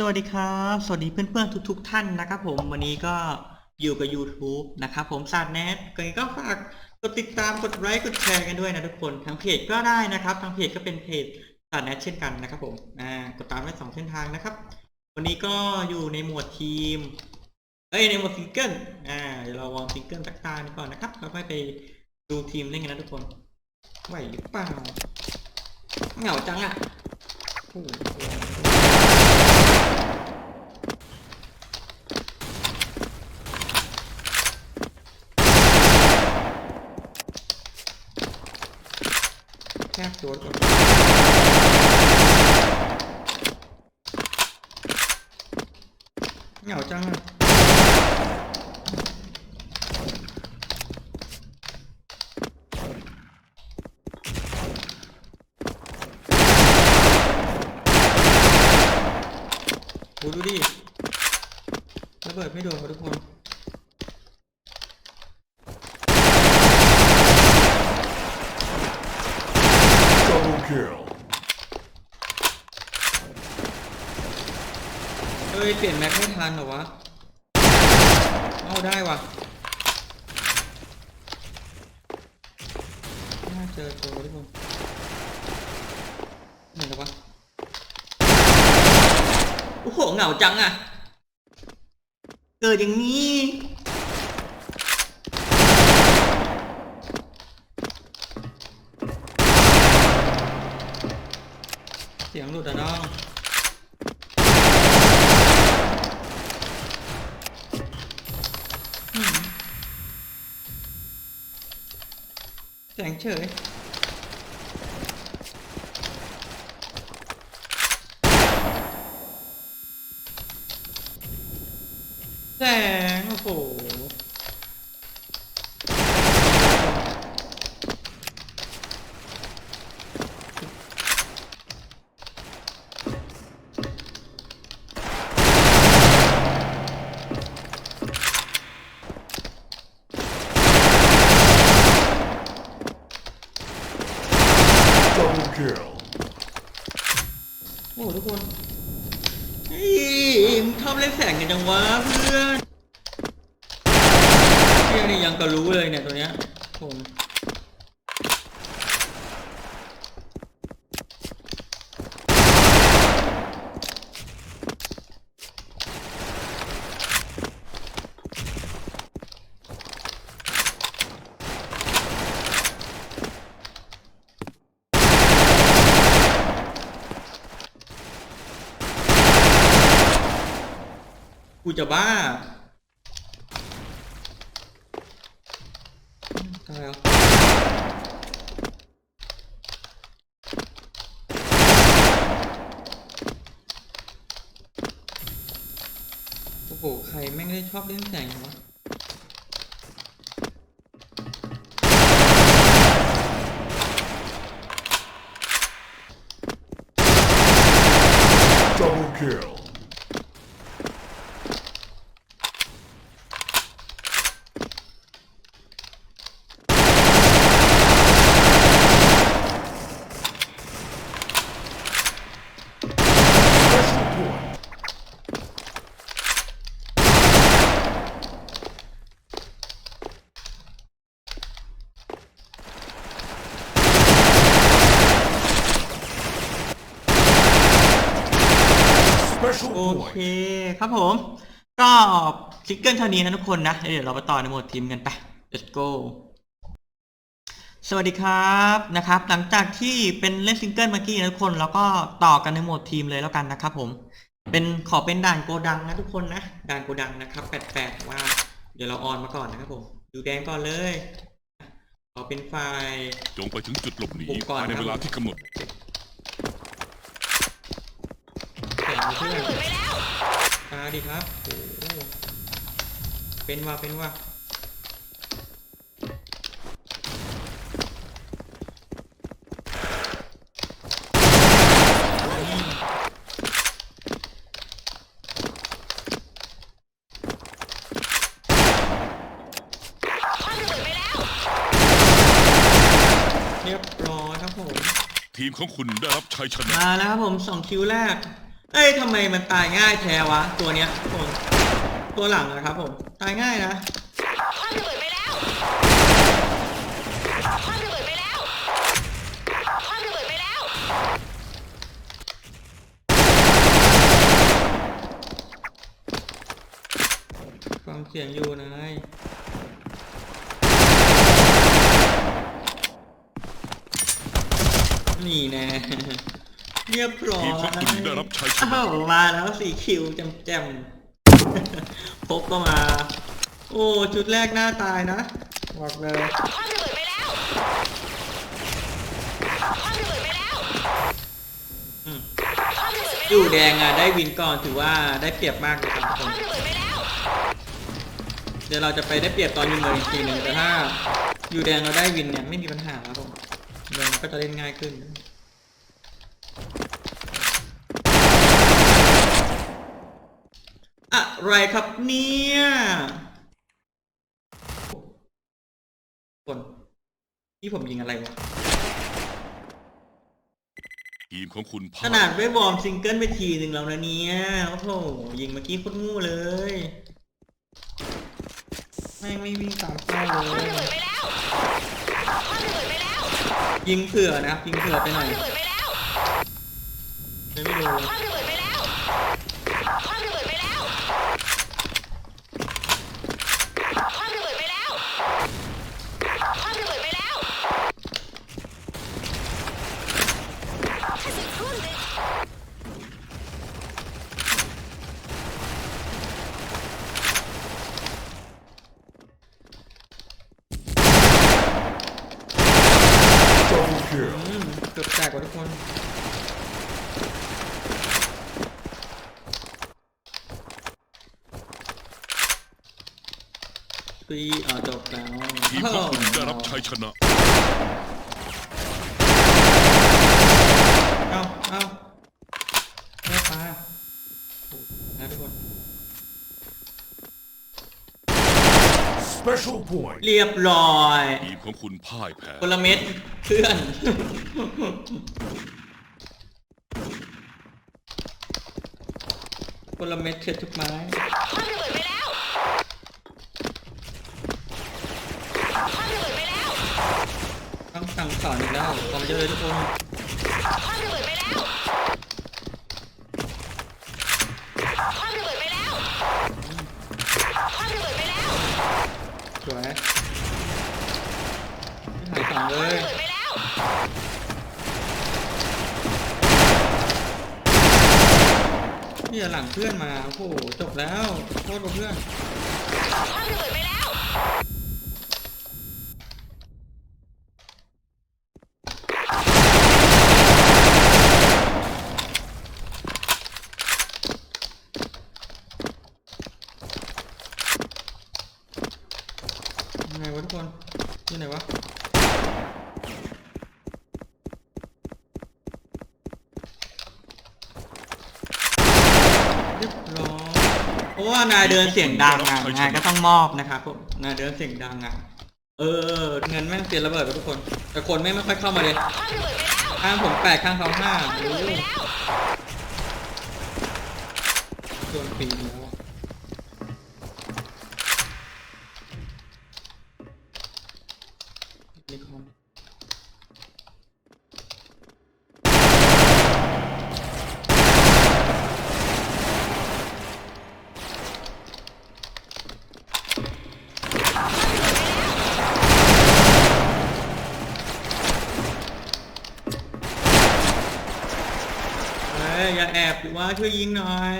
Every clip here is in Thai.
สวัสดีครับ สวัสดีเพื่อนๆทุก ๆ ท่านนะครับผมวันนี้ก็อยู่กับ YouTube นะครับผมศาสตร์แนทก็ฝากกดติดตามกดไลค์กดแชร์กันด้วยนะทุกคนทางเพจก็ได้นะครับทางเพจก็เป็นเพจศาสตร์แนทเช่นกันนะครับผมอ่ากดตามได้สองเส้นทางนะครับ วันนี้ก็อยู่ในหมวดทีมเอ้ยในหมวดซิงเกิลอ่าเดี๋ยวเราวางซิงเกิลสักตาหนึ่งก่อนนะครับแล้วค่อยไปดูทีมเล่นกันนะทุกคนไหวหรือเปล่าเหงาจังอะโอ้โห แค บตัวก่อนเหงาจังอะโหดูดิระเบิดไม่โดนทุกคน Double kill. เอ้ย เปลี่ยนแม็กไม่ทันเหรอวะ เอาได้วะน่าเจอตัวทุกคนไหนแล้ววะ โอ้โห เหงาจังอะ เกิดอย่างนี้ สียงหลุดอะน้องอืมแสงเฉยแสงโอ้โห Double kill. โอ้โหทุก คนเฮ้ยมึงชอบเล่นแสงกันจังวะเพื่อนเรื่องนี้ยังก็รู้เลยเนี่ยตัวนี้ยผม กูจะบ้าตายแล้วโอ้โห ใครแม่งได้ชอบเล่นแสงวะ Double kill. โอ Special เค point. ครับผม ก็ซิงเกิลเท่านี้นะทุกคนนะ เดี๋ยวเราไปต่อในโหมดทีมกันไป let's go สวัสดีครับนะครับ หลังจากที่เป็นเล่นซิงเกิลเมื่อกี้นะทุกคนแล้วก็ต่อกันในโหมดทีมเลยแล้วกันนะครับผม เป็นขอเป็นด่านโกดังนะทุกคนนะด่านโกดังนะครับแปดๆว่า เดี๋ยวเราออนมาก่อนนะครับผมดูแดงก่อนเลยขอเป็นไฟล์จงไปถึงจุดหลบหนีผมก่อนภายในครับเวลาที่กำหนดแข่งเพื่อน มาดิครับโอ้โหเป็นว่าเป็นว่าเรียบร้อยครับผม ทีมของคุณได้รับชัยชนะ มาแล้วครับผมสองคิวแรก เอ้ยทำไมมันตายง่ายแท้วะ ตัวเนี้ยทุกคนตัวหลังนะครับผม ตายง่ายนะคว้างระเบิดไปแล้วคว้างระเบิดไปแล้วคว้างระเบิดไปแล้วฟังเสียงอยู่นายนี่แน่ เรียบร้อยทีมของคุณได้รับชัยชนะ อ้าวมาแล้วสี่คิวแจมแจมๆพกก็มา โอ้ชุดแรกหน้าตายนะบอกเลยคว้างระเบิดไปแล้วคว้างระเบิดไปแล้วอืมคว้างระเบิดไปอแล้วยู่แดงอะได้วินก่อนถือว่าได้เปรียบมากเลยครับทุกคคว้านงระเบิดไปแล้วเดี๋ยวเราจะไปได้เปรียบตอนยิงเลยอีกทีหนึ่งแต่ถ้า อยู่แดงเราได้วินเนี่ยไม่มีปัญหาครับผมเดี๋ยวมันก็จะเล่นง่ายขึ้น อะไรครับเนี่ยคนที่ผมยิงอะไรวะทีมของคุณพ่าขนาดไม่วอร์มซิงเกิลไปทีหนึ่งแล้วนะเนี่ยโอ้โหยิงเมื่อกี้โคตรงูเลยแม่งไม่วิ่งตามเข้าเลคว้างระยเบิดไปแล้วคว้างระเบิดไปแล้วยิงเผื่อนะครับยิงเผื่อไปหน่อยระเบิดไปแล้วไม่ไม่โดนคว้างระเบิดไปแล้วคว้างระเบิดไปแล้วคว้างระเบิดไปแล้วคว้างระเบิดไปแล้ว Sekunde. Double kill. อืมเกือบแตกกว่าทุกคนปีอ่าจบแล้ว ทีมของคุณ ได้รับชัยชนะ เอาเอาแม่ปลาโอ้นะทุกคน Special point. เรียบร้อย ทีมของคุณพ่ายแพ้คนละเม็ดเพื่อนคนละเม็ดเช็ดทุกไม้คว้างระเบิดไปแล้วคว้างระเบิดไปแล้ว ต้องสั่งสอนอีกแล้วความเยอะเลยทุกคนคว้างระเบิดไปแล้วคว้างระเบิดไปแล้วคว้างระเบิดไปแล้วสวยไม่หายสั่งเลคว้างยระเบิดไปแล้วนี่หลังเพื่อนมาโอ้โหจบแล้วโทษกับเพื่อนคว้างระเบิดไปแล้ว ยังไงวะทุกคนที่ไหนวะเรียบร้อยเพราะว่านายเดินเสียงดังอะนายก็ต้องมอบนะครับผมนายเดินเสียงดังอะเออเงินแม่งเสียระเบิดไปทุกคน แต่คนแม่งไม่ค่อยเข้ามาเลยคว้างระเบิดไปแล้วข้างผมแปดข้างเขาห้าคว้างระเบิดไปแล้วโดนปีนแล้วอะนี่คอม เฮ้ยอย่าแอบดิว่าช่วยยิงหน่อย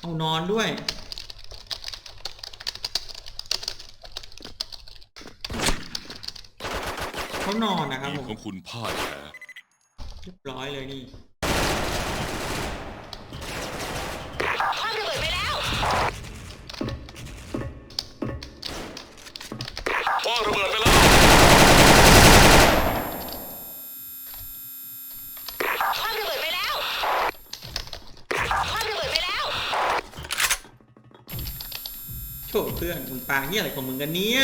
เอานอนด้วย เขานอนนะครับทีผมมของคุณพ่ายแพ้ เรียบร้อยเลยนี่ ถเพื่อนมึงปาเฮียอะไรของมึงกันเนี่ย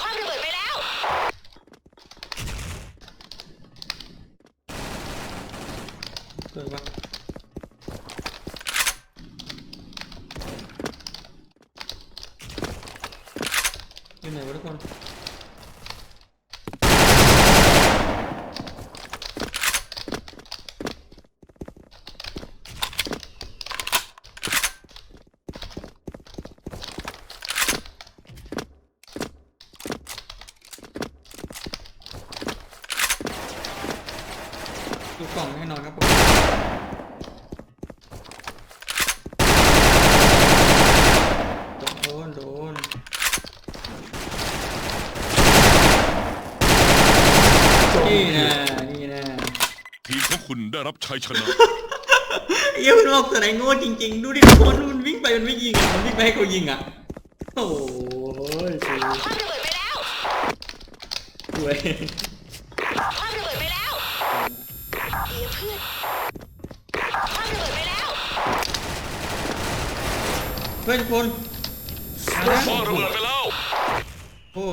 คว้างระเบิดไปแล้ว เพื่อนวะยู่ไหนวะทุกคน องแน่นอนครับผมโดนโดนนี่ Double นะ kill. นี่แนะทีมของคุณได้รับชัยชนะเอี้ยมันบอกสไนโง่จริง ๆ ดูดิทุกคนมันวิ่งไปมันไม่ยิงอะมันวิ่งไปให้เขายิงอะโอ้ยปิดไปแล้วเว้ย คว้างระเบิดไปแล้วเอียเพื่อนคว้างระเบิดไปแล้วเพื่อนทุกคนมาแล้วคว้างระเบิดไปแล้วโอ้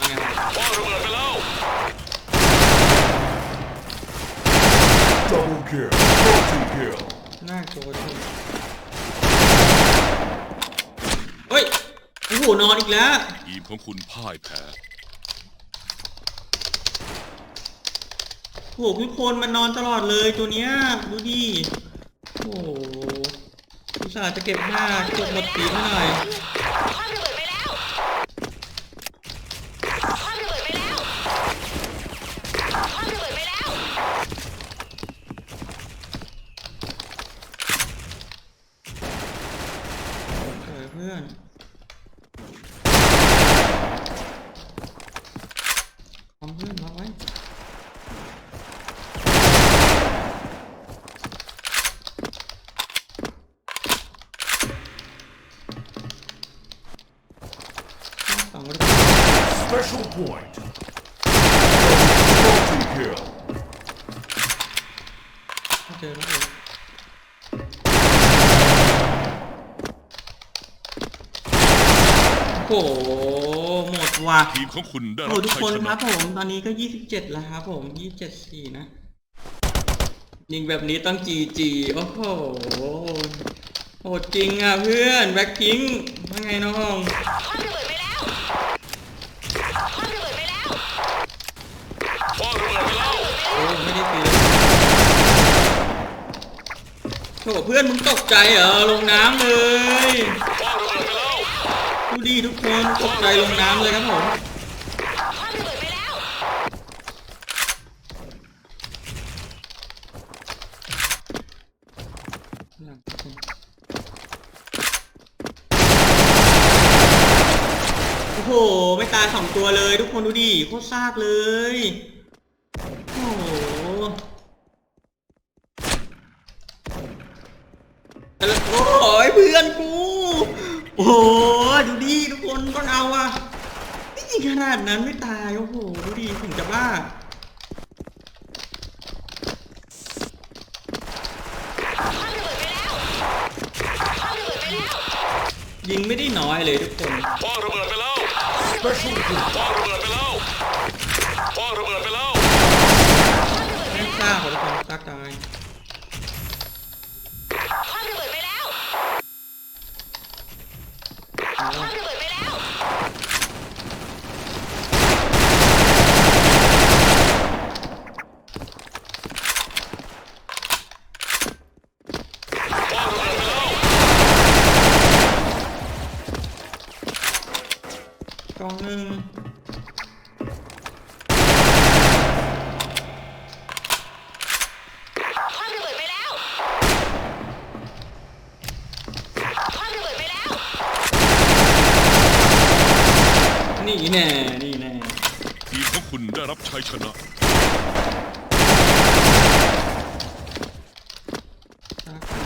ยังไงวะคว้างระเบิดไปแล้ว Double kill. Multi kill. น่ากลัวจังเฮ้ยโอ้โหนอนอีกแล้ว ทีมของคุณพ่ายแพ้ โอ้โหพี่พลมันนอนตลอดเลยตัวเนี้ยดูดิโอ้โหอุตส่าห์จะเก็บห้าเก็บหมดปีมาหน่อย คว้างระเบิดไปแล้วคว้างระเบิดไปแล้วคว้างระเบิดไปแล้ว เออเพื่อน ทำเพื่อนมาไว้ สองคน Special point. Multi kill. เจอแล้วเองโอ้โห หมดว่ะทีมของคุณได้รัโอ้บทุกชัยคนชคนะรับผม ตอนนี้ก็ 27 แล้วครับผม 27 4 นะ ยิงแบบนี้ต้อง GG โอ้โหโหดจริงอะเพื่อน แบ็คพิงว่าไงน้อง คว้างระเบิดไปแล้วคว้างระเบิดไปแล้ว คว้างระเบิดไปแล้ว โอ้ไม่ได้ตีเลย โถเพื่อนมึงตกใจเหรอลงน้ำเลยดูดีทุกคนตกใจลงน้ำเลยครับผมคว้างระเบิดไปแล้วโอ้โห ไม่ตายสองตัวเลย ทุกคนดูดิโคตรซากเลย โอ้โหแต่ละ โอ้ยเพื่อนกู โอ้โหดูดิทุกคนต้องเอาอะนี่ยิงขนาดนั้นไม่ตายโอ้โหดูดิถึงจะบ้าคว้างระเบิดไปแล้วคว้างระเบิดไปแล้วยิงไม่ได้น้อยเลยทุกคนคว้างระเบิดไปแล้ว Special point. คว้างระเบิดไปแล้วคว้างระเบิดไปแล้วแม่งซ่ากกว่าทุกคนซากตาย คว้างระเบิดไปแล้ว เอา ค ละ ว้างระเบิดไปแล้ว คว้างระเบิดไปแล้ว กองหนึ่ง คว้างระเบิดไปแล้วคว้างระเบิดไปแล้ว นี่แน่ นี่แน่ ทีมของคุณได้รับชัยชนะ ซากตาย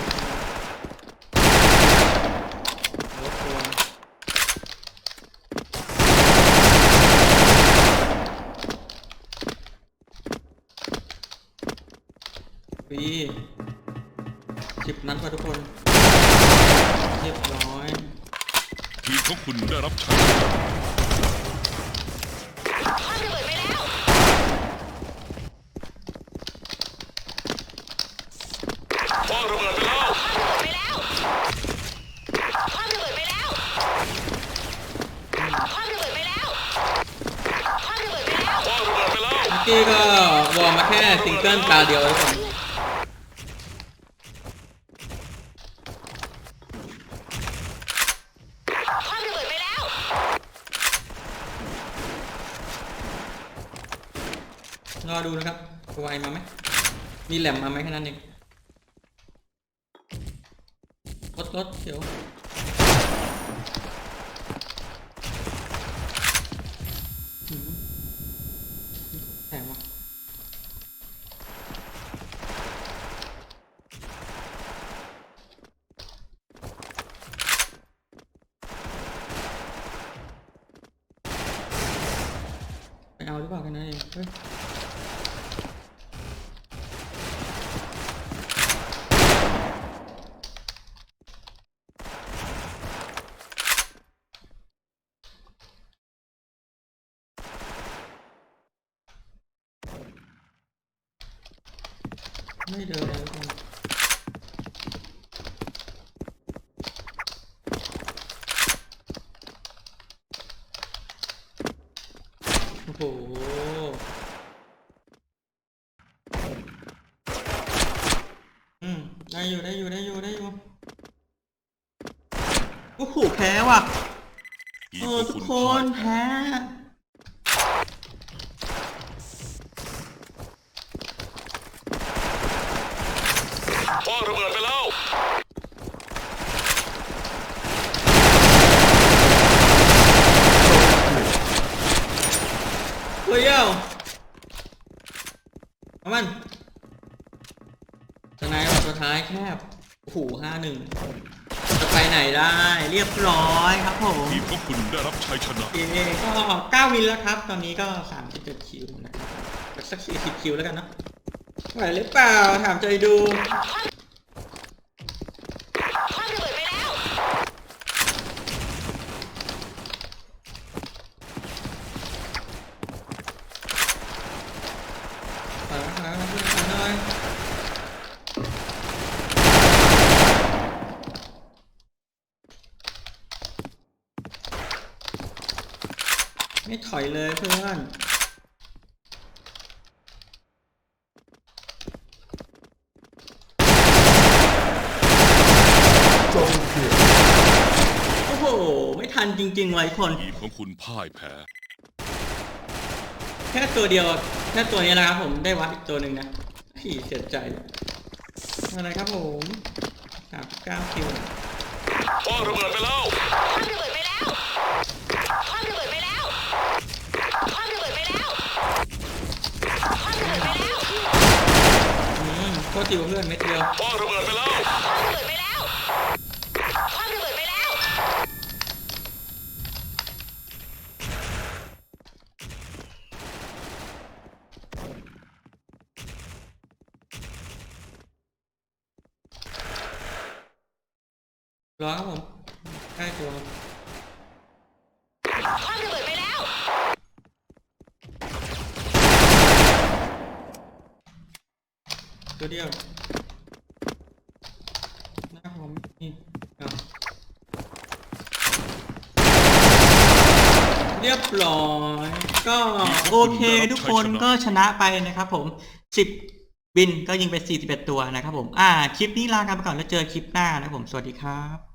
รบกวนปีสิบนัดกว่าทุกคน เรียบร้อย ทีมของคุณได้รับชัยชนะ คว้างระเบิดไปแล้ว กี้ก็วอร์มมาแค่ซิงเกิล ตาเดียวแล้วก่อนคว้างระเบิดไปแล้ว รอดูนะครับไวมาไหมมีแหลมมาไหมแค่นั้นเองรถรถเดี๋ยวหืมแหลมว่ะไปเอาหรือเปล่าแค่นั้นเองเฮ้ย ไม่เดินเลยทุกคนโอ้โหอืมได้อยู่ได้อยู่ได้อยู่ได้อยู่โอ้โหแพ้ว่ะ เออทุกคนแพ้ คว้างระเบิดไปแล้ว เฮ้ยเอ้าเอามันสไนด์สุดท้ายแคบ โอ้โหห้าหนึ่งจะไปไหนได้เรียบร้อยครับผมทีมของคุณได้รับชัยชนะ เอก็9วินแล้วครับ ตอนนี้ก็37คิวนะครับสัก40คิวแล้วกันเนอะไหวหรือเปล่าถามใจดู คว้างระเบิดไปแล้ว ถอยมาถอยมาถอยหน่อยไม่ ถอยเลยเพื่อน Double kill. โอ้โห ไม่ทันจริงๆเลยคน ทีมของคุณพ่ายแพ้ แค่ตัวเดียวแค่ตัวนี้นะครับผมได้วัดอีกตัวหนึ่งนะพี่เสียใจอะไรครับผมสามเก้าคิวคว้างระเบิดไปแล้วคว้างระเบิดไปแล้ว อืมโคตรจิวเพื่อนเม็ดเดียวคว้างระเบิดไปแล้วคว้างระเบิดไปแล้วคว้างระเบิดไปแล้วรอครับผมใกล้ตัวครับ คว้างระเบิดไปแล้ว ตัวเดียวนะครับผมนี่เอาเรียบร้อย ก็โอเคทุกคนก็ชนะไปนะครับผม10บินก็ยิงไป 41 ตัวนะครับผม อ่า คลิปนี้ลากันไปก่อนแล้วเจอคลิปหน้านะครับผม สวัสดีครับ